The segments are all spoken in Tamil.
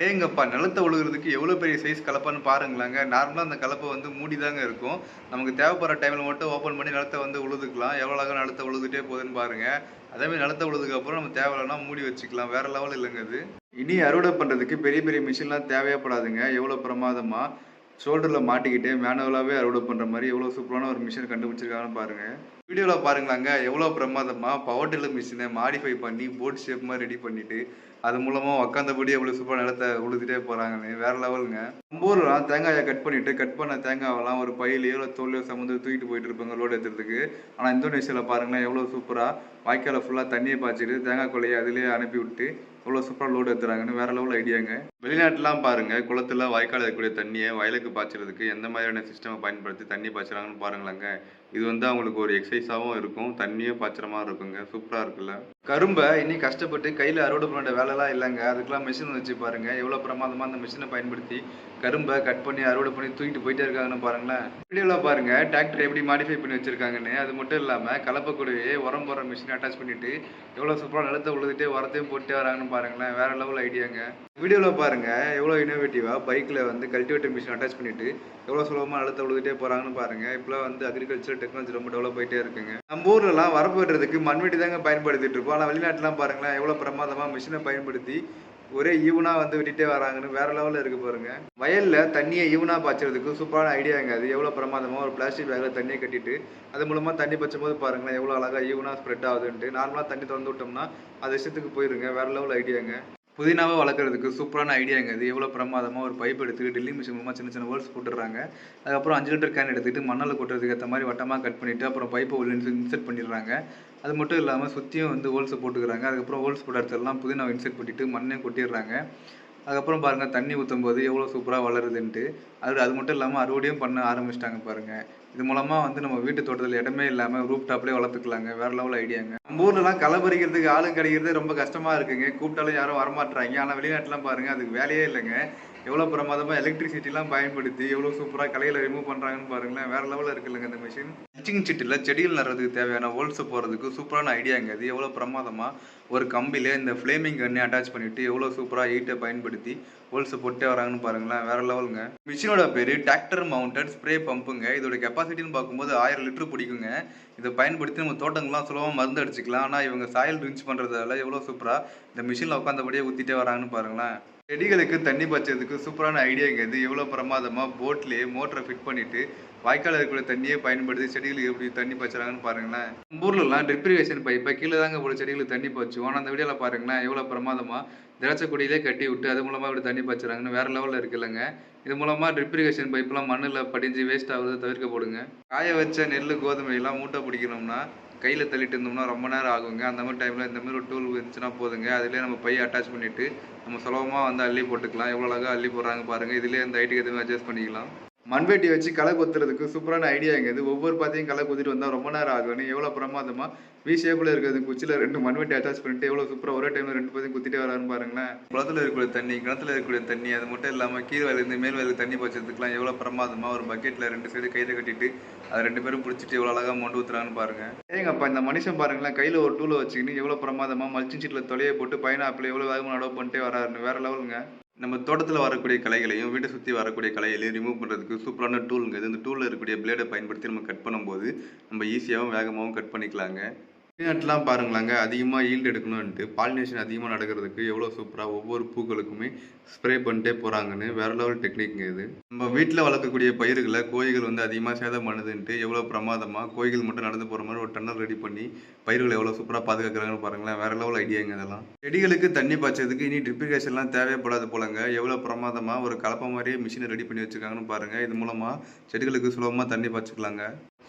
டேங்கப்பா நிலத்தை உழுகுறதுக்கு எவ்வளோ பெரிய சைஸ் கலப்பான்னு பாருங்களாங்க. நார்மலாக அந்த கலப்பை வந்து மூடி தாங்க இருக்கும். நமக்கு தேவைப்படுற டைமில் மட்டும் ஓப்பன் பண்ணி நிலத்தை வந்து உழுதுக்கலாம். எவ்வளோ அழகாக நிலத்தை உழுதுகிட்டே போகுதுன்னு பாருங்கள் அதேமாதிரி நிலத்தை உழுதுக்கப்புறம் நம்ம தேவையில்லைனா மூடி வச்சுக்கலாம். வேறு லெவல் இல்லைங்க அது. இனி அறுவடை பண்ணுறதுக்கு பெரிய பெரிய மிஷின்லாம் தேவையப்படாதுங்க எவ்வளோ பிரமாதமாக ஷோல்டரில் மாட்டிக்கிட்டு மேனுவலாகவே அறுவடை பண்ணுற மாதிரி எவ்வளோ சூப்பரான ஒரு மிஷின் கண்டுபிடிச்சிருக்காங்கன்னு பாருங்கள் வீடியோவில் பாருங்களாங்க எவ்வளோ பிரமாதமாக பவர் டில்லர் மிஷினை மாடிஃபை பண்ணி போட் ஷேப் மாதிரி ரெடி பண்ணிவிட்டு அது மூலமாக உக்காந்தபடி எவ்வளோ சூப்பராக நிலத்தை உழுதுட்டே போகிறாங்கன்னு வேற லெவலுங்க நம்ம ஊர்லாம் தேங்காயை கட் பண்ணிவிட்டு கட் பண்ண தேங்காவெல்லாம் ஒரு பையிலையோ இல்லை தோல்லையோ சமந்து தூக்கிட்டு போயிட்டு இருப்பாங்க லோடு ஏற்றுறதுக்கு ஆனால் இந்தோனேஷியாவில் பாருங்களேன் எவ்வளோ சூப்பராக வாய்க்காலை ஃபுல்லாக தண்ணியை பாய்ச்சிட்டு தேங்காய் கொள்ளையை அதிலேயே அனுப்பி விட்டு எவ்வளோ சூப்பராக லோடு ஏற்றுறாங்கன்னு வேற லெவல் ஐடியாங்க. வெளிநாட்டுலாம் பாருங்க. குளத்துல வாய்க்கால் இருக்கக்கூடிய தண்ணியை வயலுக்கு பாய்ச்சறதுக்கு எந்த மாதிரியான சிஸ்டமை பயன்படுத்தி தண்ணி பாய்ச்சுறாங்கன்னு பாருங்களாங்க. இது வந்து அவங்களுக்கு ஒரு எக்ஸசைஸாகவும் இருக்கும். தண்ணியும் பாய்ச்சற மாதிரி இருக்குங்க. சூப்பராக இருக்குல்ல. கரும்பை இனி கஷ்டப்பட்டு கையில் அறுவடை பண்ண வேலைலாம் இல்லைங்க. அதுக்கெல்லாம் மிஷின் வச்சு பாருங்க. எவ்வளோ பிரமாதமாக அந்த மிஷினை பயன்படுத்தி கரும்பை கட் பண்ணி அறுவடை பண்ணி தூக்கிட்டு போயிட்டே இருக்காங்கன்னு பாருங்களேன். வீடியோவில் பாருங்க. டிராக்டர் எப்படி மாடிஃபை பண்ணி வச்சிருக்காங்கன்னு. அது மட்டும் இல்லாமல் கலப்பை உரம் போடுற மிஷினை அட்டாச் பண்ணிவிட்டு எவ்வளோ சூப்பராக நிலத்தை உழுதுட்டே உரத்தையும் போட்டு வராங்கன்னு பாருங்களேன். வேற லெவல் ஐடியாங்க. வீடியோவில் பாருங்க எவ்வளோ இனோவேட்டிவாக பைக்கில் வந்து கல்டிவேட்டர் மிஷின் அட்டாச் பண்ணிட்டு எவ்வளோ சுலபமாக நிலத்தை விழுதுகிட்டே போகிறாங்கன்னு பாருங்க. இப்போலாம் வந்து அக்ரிகல்ச்சர் டெக்னாலஜி ரொம்ப டெவலப் ஆகிட்டே இருக்குங்க. நம்ம ஊர்லலாம் வரப்பு வெட்டுறதுக்கு மண்வெட்டி தாங்க பயன்படுத்திட்டு இருப்போம். ஆனால் வெளிநாட்டுலாம் பாருங்களேன் எவ்வளோ பிரமாதமாக மிஷினை பயன்படுத்தி ஒரே ஈவனா வந்து வெட்டிட்டே வராங்கன்னு வேற லெவலில் இருக்கு பாருங்க. வயல்ல தண்ணியை ஈவனா பாய்ச்சறதுக்கு சூப்பரான ஐடியாங்க அது. எவ்வளோ பிரமாதமா ஒரு பிளாஸ்டிக் பேக்ல தண்ணியை கட்டிட்டு அது மூலமா தண்ணி பச்சும் போது பாருங்களேன் எவ்வளோ அழகா ஈவனா ஸ்ப்ரெட் ஆகுதுன்ட்டு. நார்மலா தண்ணி திறந்து விட்டோம்னா அது விஷயத்துக்கு போயிருங்க. வேற லெவல் ஐடியாங்க புதினாவை வளர்க்குறதுக்கு சூப்பரான ஐடியாங்க இது. எவ்வளோ பிரமாதமாக ஒரு பைப் எடுத்துட்டு ட்ரில்லிங் மிஷின் மூலமாக சின்ன சின்ன ஹோல்ஸ் போட்டுடுறாங்க. அதுக்கப்புறம் அஞ்சு லிட்டர் கேன் எடுத்துக்கிட்டு மண்ணில் கொட்டுறதுக்கு ஏற்ற மாதிரி வட்டமாக கட் பண்ணிவிட்டு அப்புறம் பைப்பை உள்ள இன்செர்ட் பண்ணிடுறாங்க. அது மட்டும் இல்லாமல் சுற்றியும் வந்து ஹோல்ஸை போட்டுக்கிறாங்க. அதுக்கப்புறம் ஹோல்ஸ் போட்ட இடத்துலலாம் புதினாவை இன்செர்ட் பண்ணிட்டு மண்ணையும் கொட்டிடுறாங்க. அதுக்கப்புறம் பாருங்கள் தண்ணி ஊற்றும் போது எவ்வளோ சூப்பராக வளருதுன்ட்டு. அது அது மட்டும் இல்லாமல் அறுவடையும் பண்ண ஆரம்பிச்சிட்டாங்க பாருங்கள் இது மூலமாக வந்து நம்ம வீட்டு தோட்டத்தில் இடமே இல்லாமல் ரூப் டாப்லேயே வளர்த்துக்கலாங்க. வேறு லெவல் ஐடியாங்க நம்ம ஊர்லலாம் களை பறிக்கிறதுக்கு ஆளும் கிடைக்கிறது ரொம்ப கஷ்டமாக இருக்குங்க. கூப்பிட்டாலும் யாரும் வரமாட்டுறாங்க ஆனால் வெளிநாட்டுலாம் பாருங்கள் அதுக்கு வேலையே இல்லைங்க. எவ்வளோ பிரமாதமாக எலக்ட்ரிசிட்டிலாம் பயன்படுத்தி எவ்வளோ சூப்பராக கலையில் ரிமூவ் பண்ணுறாங்கன்னு பாருங்களேன். வேற லெவலில் இருக்குல்லங்க இந்த மிஷின் மல்ச்சிங் சீட்டில் செடிகள் நடுறதுக்கு தேவையான ஹோல்ஸ் போகிறதுக்கு சூப்பரான ஐடியாங்க இது எவ்வளோ பிரமாதமாக ஒரு கம்பியில் இந்த ஃப்ளேமிங் கண்ணை அட்டாச் பண்ணிவிட்டு எவ்வளோ சூப்பராக ஹீட்டை பயன்படுத்தி ஹோல்ஸை போட்டே வராங்கன்னு பாருங்களேன். வேற லெவலுங்க மிஷினோட பேர் டிராக்டர் மவுண்டட் ஸ்ப்ரே பம்புங்க இதோட கெப்பாசிட்டின்னு பார்க்கும்போது ஆயிரம் லிட்டர் பிடிக்குங்க. இதை பயன்படுத்தி நம்ம தோட்டங்கள்லாம் சுலபமாக மருந்து அடிச்சுக்கலாம். ஆனால் இவங்க சாயல் ரிஞ்ச் பண்ணுறதால எவ்வளோ சூப்பராக இந்த மிஷினில் உட்காந்தபடியே ஊற்றிட்டே வராங்கன்னு பாருங்களேன். செடிகளுக்கு தண்ணி பாய்ச்சதுக்கு சூப்பரான ஐடியாங்க இது எவ்வளோ பிரமாதமாக போட்லேயே மோட்டரை ஃபிட் பண்ணிட்டு வாய்க்கால் இருக்கக்கூடிய தண்ணியே பயன்படுத்தி செடிகளுக்கு எப்படி தண்ணி பாய்ச்சறாங்கன்னு பாருங்களேன். நம்ம ஊர்லலாம் ட்ரிப்ரிகேஷன் பைப்பை கீழே தாங்க போல செடிகளுக்கு தண்ணி பாய்ச்சுவோம். ஆனால் அந்த வீடியோவில் பாருங்களேன் எவ்வளோ பிரமாதமாக திராட்சை கொடியிலே கட்டி விட்டு அது மூலமாக இப்படி தண்ணி பாய்ச்சறாங்கன்னு வேறு லெவலில் இருக்குல்லங்க இது மூலமாக ட்ரிப்ரிகேஷன் பைப்லாம் மண்ணில் படிஞ்சு வேஸ்ட் ஆகுறத தவிர்க்க போடுங்க. காய வச்ச நெல் கோதுமை எல்லாம் மூட்டை பிடிக்கணும்னா கையில் தள்ளிட்டு இருந்தோம்னா ரொம்ப நேரம் ஆகுங்க. அந்த மாதிரி டைமில் இந்த மாதிரி ஒரு டூல் இருந்துச்சுன்னா போதுங்க. அதிலே நம்ம பையை அட்டாச் பண்ணிவிட்டு நம்ம சுலபமாக வந்து அள்ளி போட்டுக்கலாம். எவ்வளோ அழகாக அள்ளி போடுறாங்க பாருங்கள் இதிலே இந்த ஹைட்டுக்கு எதுவுமே அட்ஜஸ்ட் பண்ணிக்கலாம். மண்வெட்டி வச்சு களை கொத்துறதுக்கு சூப்பரான ஐடியாங்க இது ஒவ்வொரு பாத்தையும் களை கொத்திட்டு வந்தால் ரொம்ப நேரம் ஆகும். எவ்வளோ பிரமாதமாக வி ஷேப்பில் இருக்கிறது குச்சியில் ரெண்டு மண்வெட்டி அட்டாச் பண்ணிட்டு எவ்வளோ சூப்பராக ஒரே டைமில் ரெண்டு பாத்தையும் குத்திட்டே வரான்னு பாருங்களேன். குளத்தில் இருக்கக்கூடிய தண்ணி கிணத்துல இருக்கக்கூடிய தண்ணி அது மட்டும் இல்லாமல் கீழ் மேல் வயலுக்கு தண்ணி பாய்ச்சறதுக்குலாம் எவ்வளோ பிரமாதமாக ஒரு பக்கெட்டில் ரெண்டு சைடு கையில் கட்டிட்டு அது ரெண்டு பேரும் பிடிச்சிட்டு எவ்வளோ அழகாக மொண்டு ஊற்றுறான்னு பாருங்க. ஏங்கப்பா இந்த மனுஷன் பாருங்களேன் கையில் ஒரு டூலை வச்சுக்கின்னு எவ்வளோ பிரமாதமாக மல்ச்சின் சீட்டில் தொலையை போட்டு பைனாப்பிள் எவ்வளோ வேகமாக நடவு பண்ணிட்டே வராருன்னு. வேற லெவலுங்க நம்ம தோட்டத்தில் வரக்கூடிய கலைகளையும் வீட்டை சுற்றி வரக்கூடிய கலைகளையும் ரிமூவ் பண்ணுறதுக்கு சூப்பரான டூலுங்க இது இந்த டூலில் இருக்கக்கூடிய பிளேடை பயன்படுத்தி நம்ம கட் பண்ணும்போது நம்ம ஈஸியாகவும் வேகமாகவும் கட் பண்ணிக்கலாங்க. வெளிநாட்டுலாம் பாருங்களாங்க அதிகமாக ஈல்டு எடுக்கணும்ன்ட்டு பாலினேஷன் அதிகமாக நடக்கிறதுக்கு எவ்வளோ சூப்பராக ஒவ்வொரு பூக்களுக்குமே ஸ்ப்ரே பண்ணிட்டே போகிறாங்கன்னு வேற லெவல் டெக்னிக்ங்க இது. நம்ம வீட்டில் வளர்க்கக்கூடிய பயிர்களை கோழிகள் வந்து அதிகமாக சேதம் பண்ணுதுன்ட்டு எவ்வளோ பிரமாதமாக கோழிகள் மட்டும் நடந்து போகிற மாதிரி ஒரு டன்னல் ரெடி பண்ணி பயிர்களை எவ்வளோ சூப்பராக பாதுகாக்கிறாங்கன்னு பாருங்களேன் வேற லெவல் ஐடியாங்க இதெல்லாம். செடிகளுக்கு தண்ணி பாய்ச்சதுக்கு இனி ட்ரிப்ளிகேஷன்லாம் தேவைப்படாது போலங்க எவ்வளோ பிரமாதமாக ஒரு கலப்பை மாதிரியே மிஷினை ரெடி பண்ணி வச்சுருக்காங்கன்னு பாருங்கள் இது மூலமாக செடிகளுக்கு சுலபமாக தண்ணி பாய்ச்சிக்கலாங்க.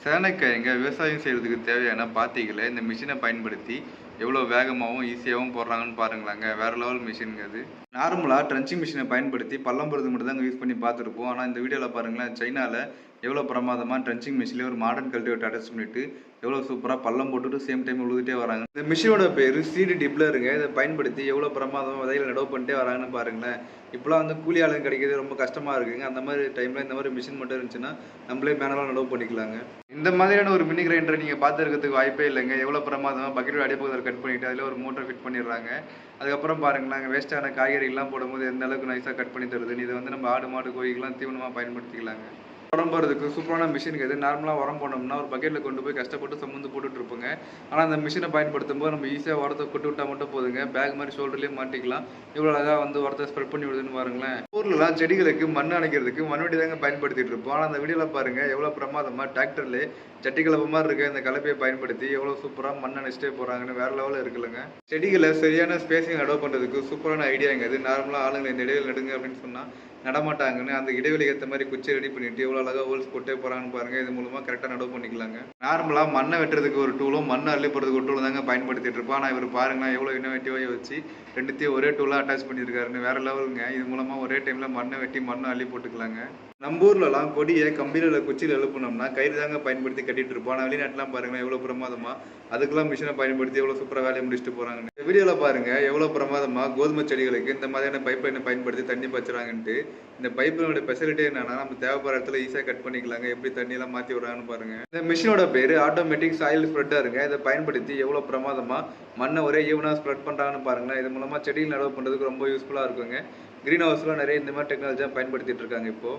சேனைக்காய்ங்க விவசாயம் செய்கிறதுக்கு தேவையான பாத்திகளை இந்த மிஷின் பயன்படுத்தி எவ்வளோ வேகமாகவும் ஈஸியாகவும் போடுறாங்கன்னு பாருங்களாங்க. வேற லெவல் மிஷினுங்க அது. நார்மலாக ட்ரன்ச்சிங் மிஷினை பயன்படுத்தி பள்ளம் போடுறது மட்டும் தான் யூஸ் பண்ணி பார்த்துருப்போம். ஆனால் இந்த வீடியோவில் பாருங்களேன் சைனாவில் எவ்வளோ பிரமாதமாக ட்ரென்ச்சிங் மிஷினில் ஒரு மாடர்ன் கல்டிவேட் அட்டாச் பண்ணிட்டு எவ்வளோ சூப்பராக பள்ளம் போட்டுட்டு சேம் டைம் உழுதுட்டே வராங்க. இந்த மிஷினோட பேர் சீடு டிப்ளருங்க இதை பயன்படுத்தி எவ்வளோ பிரமாதமாக விதைகளை நடவு பண்ணிட்டே வராங்கன்னு பாருங்களேன். இப்போலாம் வந்து கூலி ஆளுங்க கிடைக்கிறது ரொம்ப கஷ்டமாக இருக்குங்க. அந்த மாதிரி டைமில் இந்த மாதிரி மிஷின் மட்டும் இருந்துச்சுன்னா நம்மளே மேனலாக நடவு பண்ணிக்கலாங்க. இந்த மாதிரியான ஒரு மினி கிரைண்டரை நீங்கள் பார்த்துருக்கிறதுக்கு வாய்ப்பே இல்லைங்க. எவ்வளோ பிரமாதமாக பக்கெட் அடிப்பகுதியில் கட் பண்ணிட்டு அதில் ஒரு மோட்டர் ஃபிட் பண்ணிடுறாங்க. அதுக்கப்புறம் பாருங்களேன் வேஸ்ட்டான காய்கறி காய்கறிலாம் போடும்போது எந்த அளவுக்கு நைஸாக கட் பண்ணி தருதுன்னு இதை வந்து நம்ம ஆடு மாடு கோழிக்கெல்லாம் தீவனமாக பயன்படுத்திக்கலாங்க. உரம் போடுறதுக்கு சூப்பரான மிஷின் எது நார்மலாக உரம் போனோம்னா ஒரு பக்கெட்டில் கொண்டு போய் கஷ்டப்பட்டு சம்மந்து போட்டுட்டு இருப்போங்க. ஆனால் அந்த மிஷினை பயன்படுத்தும் போது நம்ம ஈஸியாக உரத்தை கொட்டு விட்டா மட்டும் போதுங்க. பேக் மாதிரி ஷோல்டர்லேயே மாட்டிக்கலாம். இவ்வளோ அழகாக வந்து உரத்தை ஸ்ப்ரெட் பண்ணி விடுதுன்னு பாருங்களேன். ஊர்லலாம் செடிகளுக்கு மண் அணைக்கிறதுக்கு மண்வெட்டி தாங்க பயன்படுத்திட்டு இருப்போம். ஆனால் அந்த வீடியோவில் பாருங்க எவ்வளோ பிரமாதமாக டிராக்டர்லேயே சட்டி கலப்பு மாதிரி இருக்க இந்த கலப்பையை பயன்படுத்தி எவ்வளோ சூப்பராக மண் அணைச்சிட்டே போகிறாங்கன்னு வேற லெவலில் இருக்குல்லங்க. செடிகளை சரியான ஸ்பேசிங் அடோ பண்ணுறதுக்கு சூப்பரான ஐடியாங்க இது நார்மலாக ஆளுங்களை இந்த இடைவெளி நடுங்க அப்படின்னு சொன்னால் நடமாட்டாங்கன்னு அந்த இடைவெளிக்கு ஏற்ற மாதிரி குச்சி ரெடி பண்ணிட்டு எவ்வளோ அழகாக ஹோல்ஸ் போட்டே போகிறாங்கன்னு பாருங்க. இது மூலமாக கரெக்டாக நடவு பண்ணிக்கலாங்க. நார்மலாக மண்ணை வெட்டுறதுக்கு ஒரு டூலும் மண்ணை அள்ளி போகிறதுக்கு ஒரு டூலும் தாங்க பயன்படுத்திட்டு இருப்போம். ஆனால் இவர் பாருங்களேன் எவ்வளோ இன்னோவேட்டிவாக வச்சு ரெண்டுத்தையும் ஒரே டூலாக அட்டாச் பண்ணியிருக்காருன்னு வேற லெவலுங்க இது மூலமாக ஒரே டைமில் மண்ணை வெட்டி மண்ணை அள்ளி போட்டுக்கலாங்க. நம்ம ஊர்லலாம் கொடியை கம்பியில் குச்சியில் எழுப்பினோம்னா கயிறு தாங்க பயன்படுத்தி கட்டிட்டு இருப்போம். ஆனால் வெளிநாட்டுலாம் பாருங்களேன் எவ்வளோ பிரமாதமா. அதுக்கெல்லாம் மிஷினை பயன்படுத்தி எவ்வளோ சூப்பராக வேலையை முடிச்சுட்டு போகிறாங்கன்னு இந்த வீடியோவில் பாருங்க எவ்வளோ பிரமாதமா கோதுமை செடிகளுக்கு இந்த மாதிரியான பைப் லைனை பயன்படுத்தி தண்ணி பச்சுறாங்கன்ட்டு இந்த பைப்பினோட ஃபெசிலிட்டி என்னன்னா நம்ம தேவைப்படுற இடத்துல ஈஸியாக கட் பண்ணிக்கலாங்க. எப்படி தண்ணியெல்லாம் மாற்றி விடுறாங்கன்னு பாருங்க. இந்த மிஷினோட பேர் ஆட்டோமேட்டிக் சாயில் ஸ்ப்ரெட்டாருங்க இதை பயன்படுத்தி எவ்வளோ பிரமாதமா மண்ணை ஒரே ஈவனாக ஸ்ப்ரெட் பண்ணுறாங்கன்னு பாருங்களேன். இது மூலமாக செடிகள் நடவு பண்ணுறதுக்கு ரொம்ப யூஸ்ஃபுல்லாக இருக்குங்க. க்ரீன் ஹவுஸ்லாம் நிறைய இந்த மாதிரி டெக்னாலஜியாக பயன்படுத்திட்டு இருக்காங்க இப்போ.